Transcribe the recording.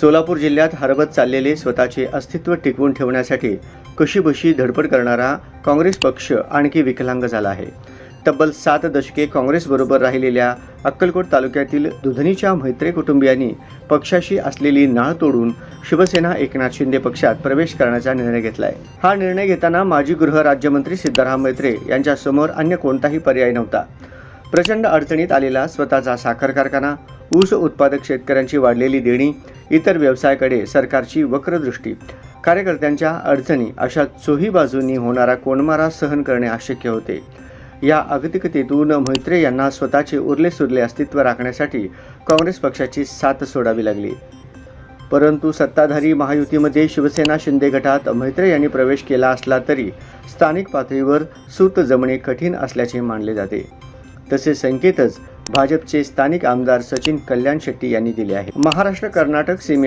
सोलापूर जिल्ह्यात हरवत चाललेले स्वतःचे अस्तित्व टिकवून ठेवण्यासाठी कशीबशी धडपड करणारा काँग्रेस पक्ष आणखी विकलांग झाला आहे. तब्बल सात दशके काँग्रेसबरोबर राहिलेल्या अक्कलकोट तालुक्यातील दुधनीच्या मैत्रे कुटुंबियांनी पक्षाशी असलेली नाळ तोडून शिवसेना एकनाथ शिंदे पक्षात प्रवेश करण्याचा निर्णय घेतलाय. हा निर्णय घेताना माजी गृहराज्यमंत्री सिद्धाराम मैत्रे यांच्यासमोर अन्य कोणताही पर्याय नव्हता. प्रचंड अडचणीत आलेला स्वतःचा साखर कारखाना ऊस उत्पादक शेतकऱ्यांची वाढलेली देणी इतर व्यवसायाकडे सरकारची वक्रदृष्टी. कार्यकर्त्यांच्या अडचणी अशा चोही बाजूंनी होणारा कोंडमारा सहन करणे अशक्य होते. या अगतिकतेतून मैत्रे यांना स्वतःचे उरले सुरले अस्तित्व राखण्यासाठी काँग्रेस पक्षाची साथ सोडावी लागली. परंतु सत्ताधारी महायुतीमध्ये शिवसेना शिंदे गटात मैत्रे यांनी प्रवेश केला असला तरी स्थानिक पातळीवर सूत जमणे कठीण असल्याचे मानले जाते. तसे संकेतच भाजपचे स्थानिक आमदार सचिन कल्याण शेट्टी यांनी दिले आहे महाराष्ट्र कर्नाटक सीमे